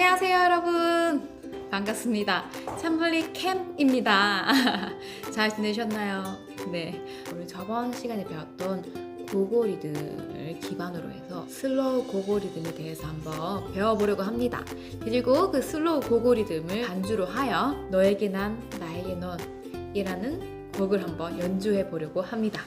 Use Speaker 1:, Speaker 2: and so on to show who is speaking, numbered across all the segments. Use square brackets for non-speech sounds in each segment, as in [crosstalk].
Speaker 1: 안녕하세요 여러분. 반갑습니다. 참블리 캠입니다. [laughs] 잘 지내셨나요? 네. 우리 저번 시간에 배웠던 고고 리듬을 기반으로 해서 슬로우 고고 리듬에 대해서 한번 배워보려고 합니다. 그리고 그 슬로우 고고 리듬을 반주로 하여 너에게 난 나에게 넌 이라는 곡을 한번 연주해 보려고 합니다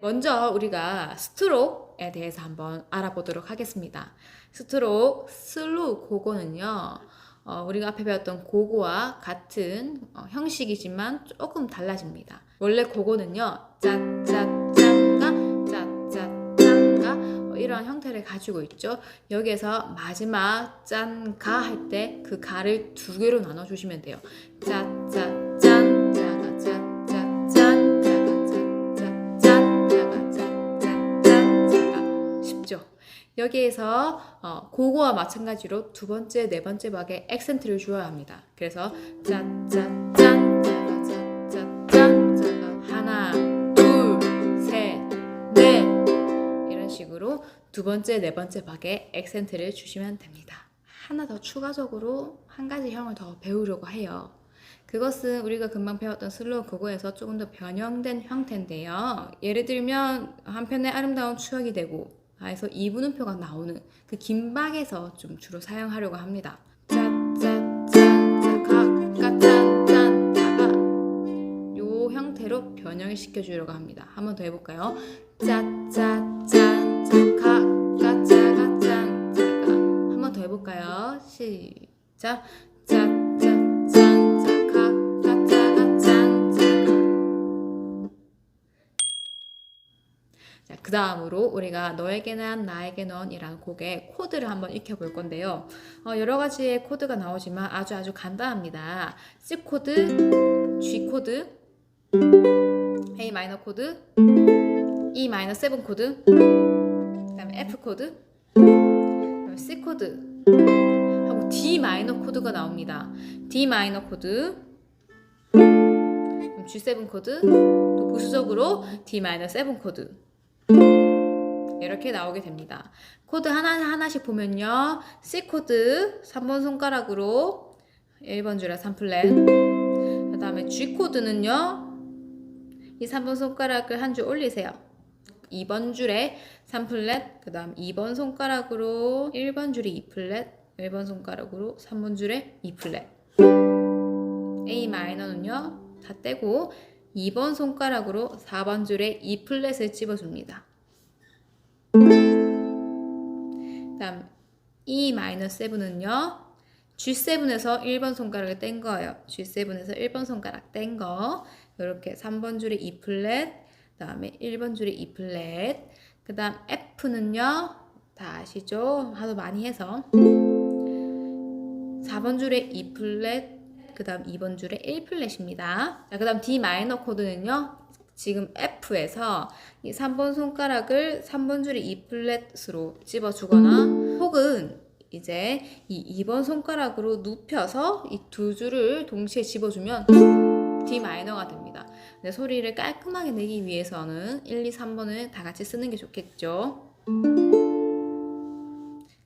Speaker 1: 먼저 우리가 스트로크에 대해서 한번 알아보도록 하겠습니다. 스트로크, 슬로우 고고는요, 어, 우리가 앞에 배웠던 고고와 같은 어, 형식이지만 조금 달라집니다. 원래 고고는요, 짜짜짠가, 짜짜짠가, 어, 이런 형태를 가지고 있죠. 여기에서 마지막 짠가 할 때 그 가를 두 개로 나눠 주시면 돼요. 짜 여기에서 어, 고고와 마찬가지로 두 번째, 네 번째 박에 액센트를 주어야 합니다. 그래서 짜가, 짜짜짠, 짜가 하나, 둘, 셋, 넷 이런 식으로 두 번째, 네 번째 박에 액센트를 주시면 됩니다. 하나 더 추가적으로 한 가지 형을 더 배우려고 해요. 그것은 우리가 금방 배웠던 슬로우 그거에서 조금 더 변형된 형태인데요. 예를 들면 한편의 아름다운 추억이 되고 해서 이분음표가 나오는 그 긴박에서 좀 주로 사용하려고 합니다. 요 형태로 변형을 시켜주려고 합니다. 한번 더 해볼까요? 짜짜짠 짜가 짜가 짠 짜가 한번 더 해볼까요? 시작 그 다음으로 우리가 너에게 난 나에게 넌이라는 곡의 코드를 한번 익혀볼 건데요. 어, 여러 가지의 코드가 나오지만 아주 아주 간단합니다. C 코드, G 코드, A 마이너 코드, E 마이너 7 코드, 그다음에 F 코드, 그다음에 C 코드 하고 D 마이너 코드가 나옵니다. D 마이너 코드, 그럼 G7 코드, 또 부수적으로 D 마이너 7 코드. 이렇게 나오게 됩니다. 코드 하나하나씩 보면요. C 코드 3번 손가락으로 1번 줄에 3플랫. 그 다음에 G 코드는요. 이 3번 손가락을 한 줄 올리세요. 2번 줄에 3플랫, 그 다음 2번 손가락으로 1번 줄에 2플랫, 1번 손가락으로 3번 줄에 2플랫. A 마이너는요. 다 떼고 2번 손가락으로 4번 줄에 2플랫을 찝어줍니다. 다음 E 마이너7은요. G7에서 1번 손가락을 뗀 거예요. G7에서 1번 손가락 뗀 거. 이렇게 3번 줄에 2플랫, 그다음에 1번 줄에 2플랫. 그다음 F는요. 다 아시죠? 하도 많이 해서 4번 줄에 2플랫, 그다음 2번 줄에 1 플랫입니다. 자, 그다음 D 마이너 코드는요. 지금 F에서 이 3번 손가락을 3번 줄에 2플랫으로 찝어주거나 혹은 이제 이 2번 손가락으로 눕혀서 이 두 줄을 동시에 집어주면 D 마이너가 됩니다. 근데 소리를 깔끔하게 내기 위해서는 1, 2, 3번을 다 같이 쓰는 게 좋겠죠.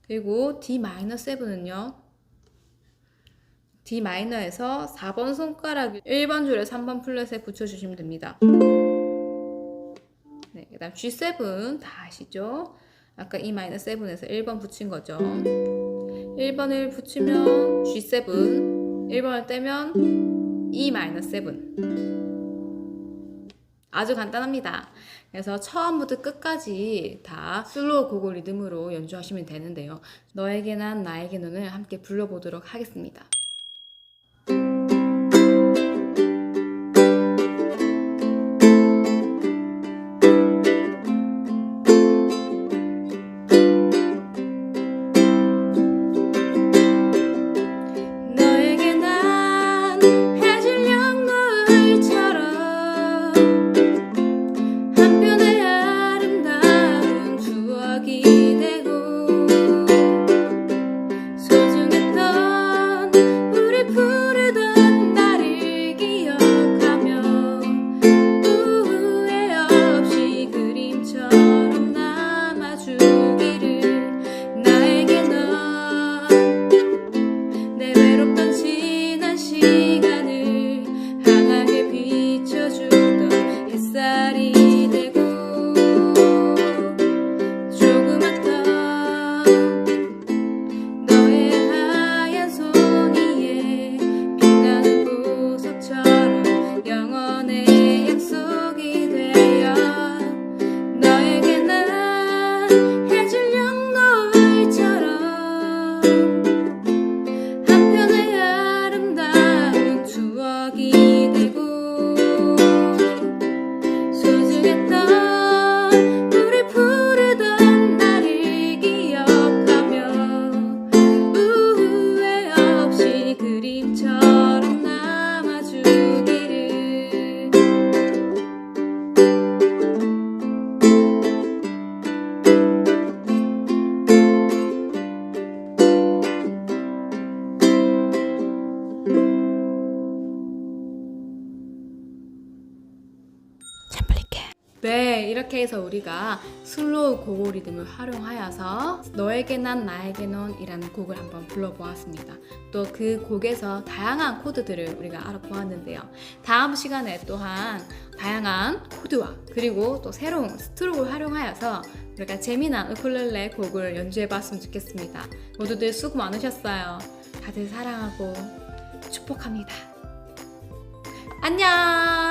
Speaker 1: 그리고 D 마이너 7은요. D 마이너에서 4번 손가락을 1번 줄에 3번 플랫에 붙여주시면 됩니다. 네, 그 다음 G7 다 아시죠? 아까 E 마이너 7에서 1번 붙인 거죠. 1번을 붙이면 G7, 1번을 떼면 E 마이너 7. 아주 간단합니다. 그래서 처음부터 끝까지 다 슬로우 고고 리듬으로 연주하시면 되는데요. 너에게 난 나에게 너를 함께 불러보도록 하겠습니다. 네, 이렇게 해서 우리가 슬로우 고고 리듬을 활용하여서 너에게 난 나에게 넌이라는 곡을 한번 불러보았습니다. 또 그 곡에서 다양한 코드들을 우리가 알아보았는데요. 다음 시간에 또한 다양한 코드와 그리고 또 새로운 스트로크를 활용하여서 우리가 재미난 우쿨렐레 곡을 연주해봤으면 좋겠습니다. 모두들 수고 많으셨어요. 다들 사랑하고 축복합니다. 안녕!